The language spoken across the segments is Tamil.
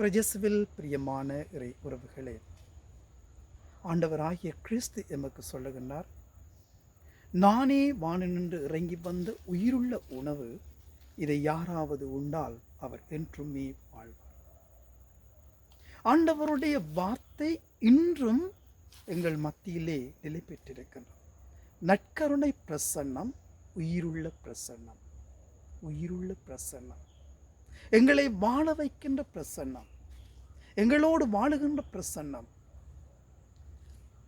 பிரஜஸ்வில் பிரியமான இறை உறவுகளே ஆண்டவராகிய கிறிஸ்து எமக்கு சொல்லுகின்றார் நானே வானினின்று இறங்கி வந்த உயிருள்ள உணவு இதை யாராவது உண்டால் அவர் என்றுமே வாழ்வார். ஆண்டவருடைய வார்த்தை இன்றும் எங்கள் மத்தியிலே நிலை பெற்றிருக்கின்றது. நற்கருணை பிரசன்னம் உயிருள்ள பிரசன்னம் உயிருள்ள பிரசன்னம். எங்களை வாழ வைக்கின்ற பிரசன்னம். எங்களோடு வாழுகின்ற பிரசன்னம்.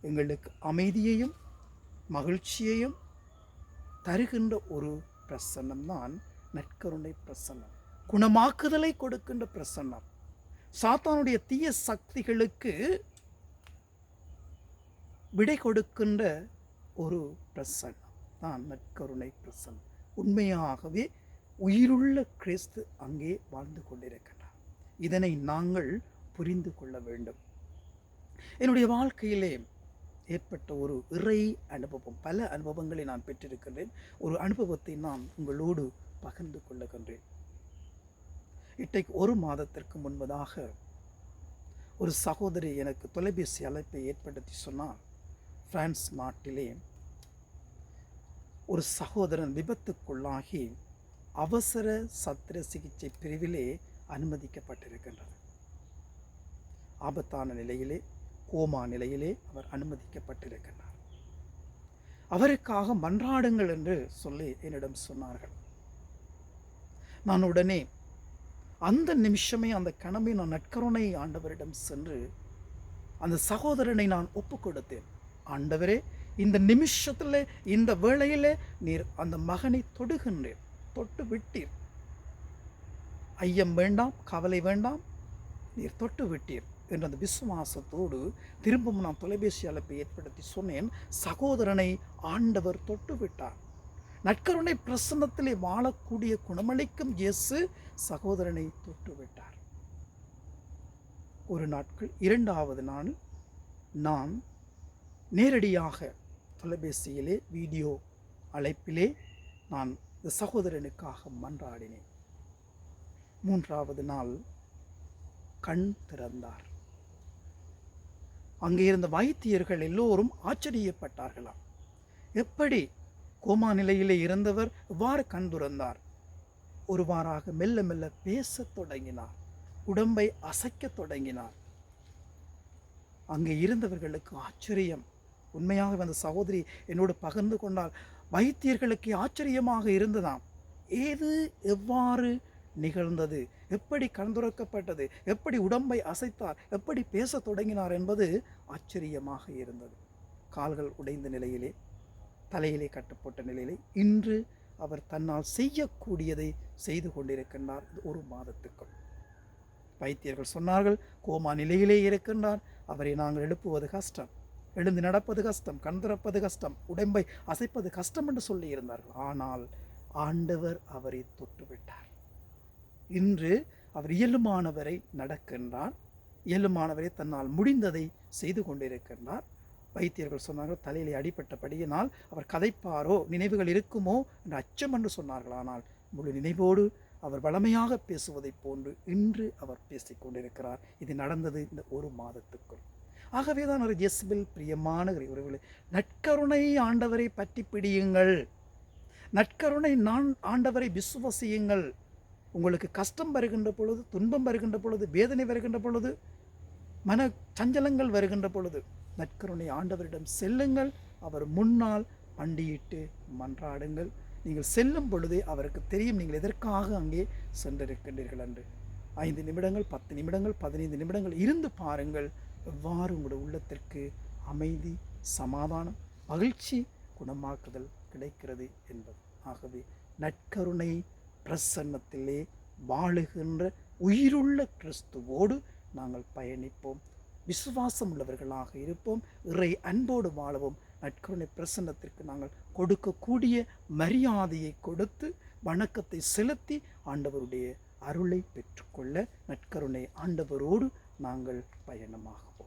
எங்களுக்கு அமைதியையும் மகிழ்ச்சியையும் தருகின்ற ஒரு பிரசன்னம் தான் நற்கருணை பிரசன்னம். குணமாக்குதலை கொடுக்கின்ற பிரசன்னம். சாத்தானுடைய தீய சக்திகளுக்கு விடை கொடுக்கின்ற ஒரு பிரசன்னம் தான் நற்கருணை பிரசன்னம். உண்மையாகவே உயிருள்ள கிறிஸ்து அங்கே வாழ்ந்து கொண்டிருக்கின்றார். இதனை நாங்கள் புரிந்து கொள்ள வேண்டும். என்னுடைய வாழ்க்கையிலே ஏற்பட்ட ஒரு இறை அனுபவம் பல அனுபவங்களை நான் பெற்றிருக்கின்றேன். ஒரு அனுபவத்தை நான் உங்களோடு பகிர்ந்து கொள்ளுகின்றேன். இட்டைக்கு ஒரு மாதத்திற்கு முன்பதாக ஒரு சகோதரி எனக்கு தொலைபேசி அழைப்பை ஏற்படுத்தி சொன்னால் பிரான்ஸ் நாட்டிலே ஒரு சகோதரன் விபத்துக்குள்ளாகி அவசர சத்திர சிகிச்சை பிரிவிலே அனுமதிக்கப்பட்டிருக்கின்றது. ஆபத்தான நிலையிலே கோமா நிலையிலே அவர் அனுமதிக்கப்பட்டிருக்கின்றார். அவருக்காக மன்றாடுங்கள் என்று சொல்லி என்னிடம் சொன்னார்கள். நான் உடனே அந்த நிமிஷமே அந்த கணமை நான் நட்கருணை ஆண்டவரிடம் சென்று அந்த சகோதரனை நான் ஒப்பு கொடுத்தேன் ஆண்டவரே இந்த நிமிஷத்தில் இந்த வேளையிலே நீர் அந்த மகனை தொடுகின்றேன் தொட்டு விட்டீர். ஐயம் வேண்டாம் கவலை வேண்டாம் நீர் தொட்டு விட்டீர் என்ற அந்த விசுவாசத்தோடு திரும்பவும் நான் தொலைபேசி அழைப்பை ஏற்படுத்தி சொன்னேன். சகோதரனை ஆண்டவர் தொட்டு விட்டார். நற்கருணை பிரசன்னத்திலே வாழக்கூடிய குணமளிக்கும் இயேசு சகோதரனை தொட்டு விட்டார். ஒரு நாட்கள் இரண்டாவது நாள் நான் நேரடியாக தொலைபேசியிலே வீடியோ அழைப்பிலே நான் இந்த சகோதரனுக்காக மன்றாடினேன். மூன்றாவது நாள் கண் திறந்தார். அங்கே இருந்த வைத்தியர்கள் எல்லோரும் ஆச்சரியப்பட்டார்களாம். எப்படி? கோமா நிலையிலே இருந்தவர் இவ்வாறு கண் துறந்தார். ஒருவாறாக மெல்ல மெல்ல பேசத் தொடங்கினார். உடம்பை அசைக்கத் தொடங்கினார். அங்கே இருந்தவர்களுக்கு ஆச்சரியம். உண்மையாக அந்த சகோதரி என்னோடு பகிர்ந்து கொண்டால் வைத்தியர்களுக்கு ஆச்சரியமாக இருந்ததாம். ஏது எவ்வாறு நிகழ்ந்தது? எப்படி கண்துறக்கப்பட்டது? எப்படி உடம்பை அசைத்தார்? எப்படி பேசத் தொடங்கினார் என்பது ஆச்சரியமாக இருந்தது. கால்கள் உடைந்த நிலையிலே தலையிலே கட்டப்பட்ட நிலையிலே இன்று அவர் தன்னால் செய்யக்கூடியதை செய்து கொண்டிருக்கின்றார் ஒரு மாதத்துக்குள். வைத்தியர்கள் சொன்னார்கள் கோமா நிலையிலே இருக்கின்றார் அவரை நாங்கள் எழுப்புவது கஷ்டம். எழுந்து நடப்பது கஷ்டம் கண் திறப்பது கஷ்டம் உடம்பை அசைப்பது கஷ்டம் என்று சொல்லியிருந்தார்கள் ஆனால் ஆண்டவர் அவரை தொட்டுவிட்டார் இன்று அவர் இயலுமானவரை நடக்கின்றார். இயலுமானவரை தன்னால் முடிந்ததை செய்து கொண்டிருக்கின்றார். வைத்தியர்கள் சொன்னார்கள் தலையிலே அடிபட்டபடியினால் அவர் கதைப்பாரோ நினைவுகள் இருக்குமோ என்று அச்சம் என்று சொன்னார்கள். ஆனால் முழு நினைவோடு அவர் வளமையாக பேசுவதைப் போன்று இன்று அவர் பேசிக் கொண்டிருக்கிறார். இது நடந்தது இந்த ஒரு மாதத்துக்குள். ஆகவே தான் ஒரு ஜெஸ்பில் பிரியமான உறவுகளை நற்கருணை ஆண்டவரை பற்றி பிடியுங்கள். நற்கருணை நான் ஆண்டவரை விசுவசியுங்கள். உங்களுக்கு கஷ்டம் வருகின்ற பொழுது துன்பம் வருகின்ற பொழுது வேதனை வருகின்ற பொழுது மன சஞ்சலங்கள் வருகின்ற பொழுது நற்கருணை ஆண்டவரிடம் செல்லுங்கள். அவர் முன்னால் பண்டியிட்டு மன்றாடுங்கள். நீங்கள் செல்லும் பொழுதே அவருக்கு தெரியும். நீங்கள் எதற்காக அங்கே சென்றிருக்கின்றீர்கள் என்று. ஐந்து நிமிடங்கள் பத்து நிமிடங்கள் பதினைந்து நிமிடங்கள் இருந்து பாருங்கள். எவ்வாறு உங்களுடைய உள்ளத்திற்கு அமைதி சமாதானம் மகிழ்ச்சி குணமாக்குதல் கிடைக்கிறது என்பது. ஆகவே நற்கருணை பிரசன்னத்திலே வாழுகின்ற உயிருள்ள கிறிஸ்துவோடு நாங்கள் பயணிப்போம். விசுவாசம் உள்ளவர்களாக இருப்போம். இறை அன்போடு வாழவும். நற்கருணை பிரசன்னத்திற்கு நாங்கள் கொடுக்கக்கூடிய மரியாதையை கொடுத்து வணக்கத்தை செலுத்தி ஆண்டவருடைய அருளை பெற்றுக்கொள்ள நற்கருணை ஆண்டவரோடு நாங்கள் பயணமாகும்